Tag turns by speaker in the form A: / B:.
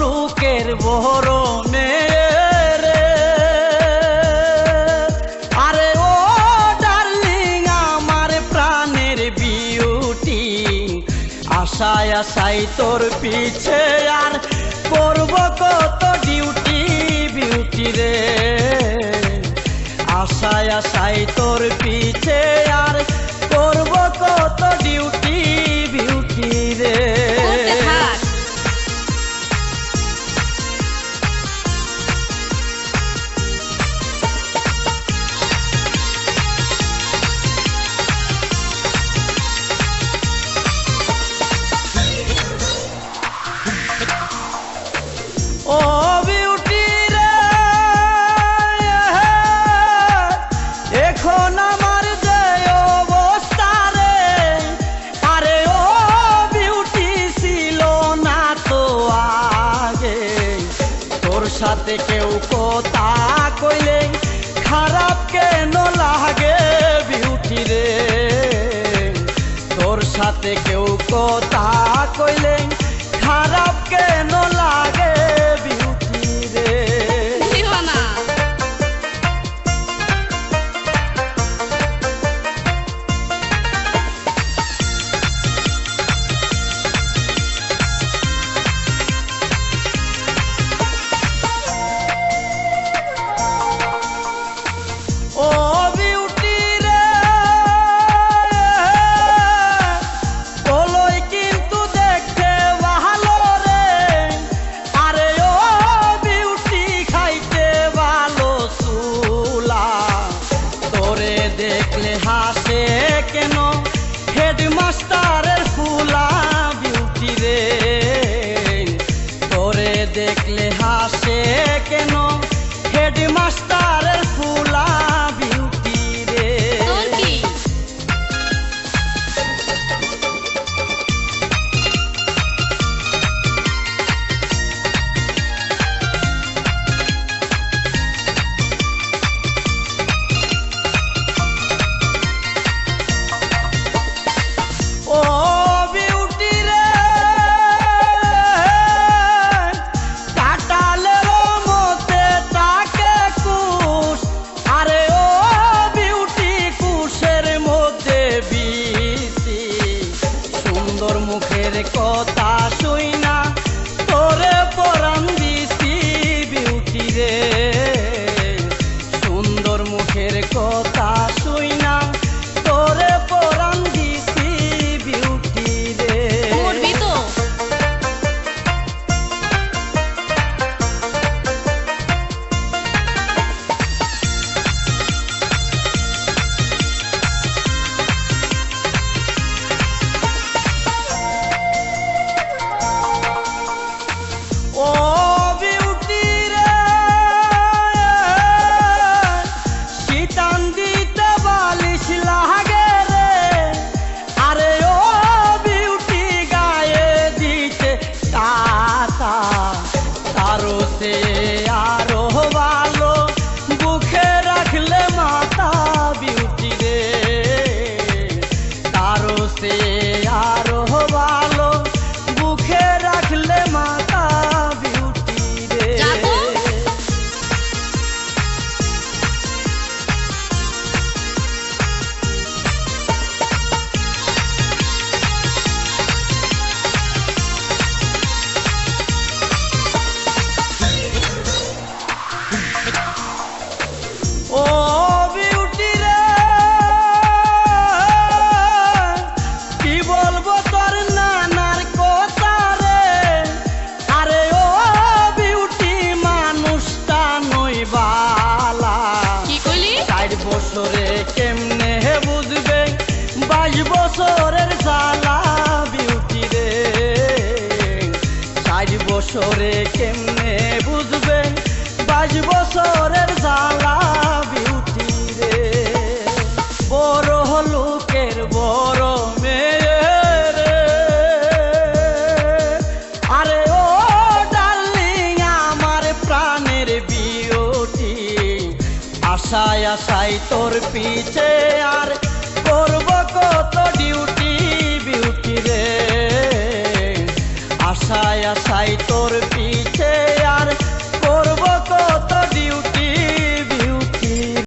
A: লোকের বহরম আশায় আশায় তোর পিছে আর করব কত ডিউটি বিউটি রে। আশায় আশায় তোর পিছে সাথে কেউ কথা কইলে, খারাপ কেন লাগে বিউটি রে? তোর সাথে কেউ কথা কইলে, খারাপ কেন লাগে দেখলে হাসে কেন? হেডমাস্টার 大声。আশায় আশায় তোর পিছে আর করব কত ডিউটি বিউটি রে। আশায় আশায় তোর পিছে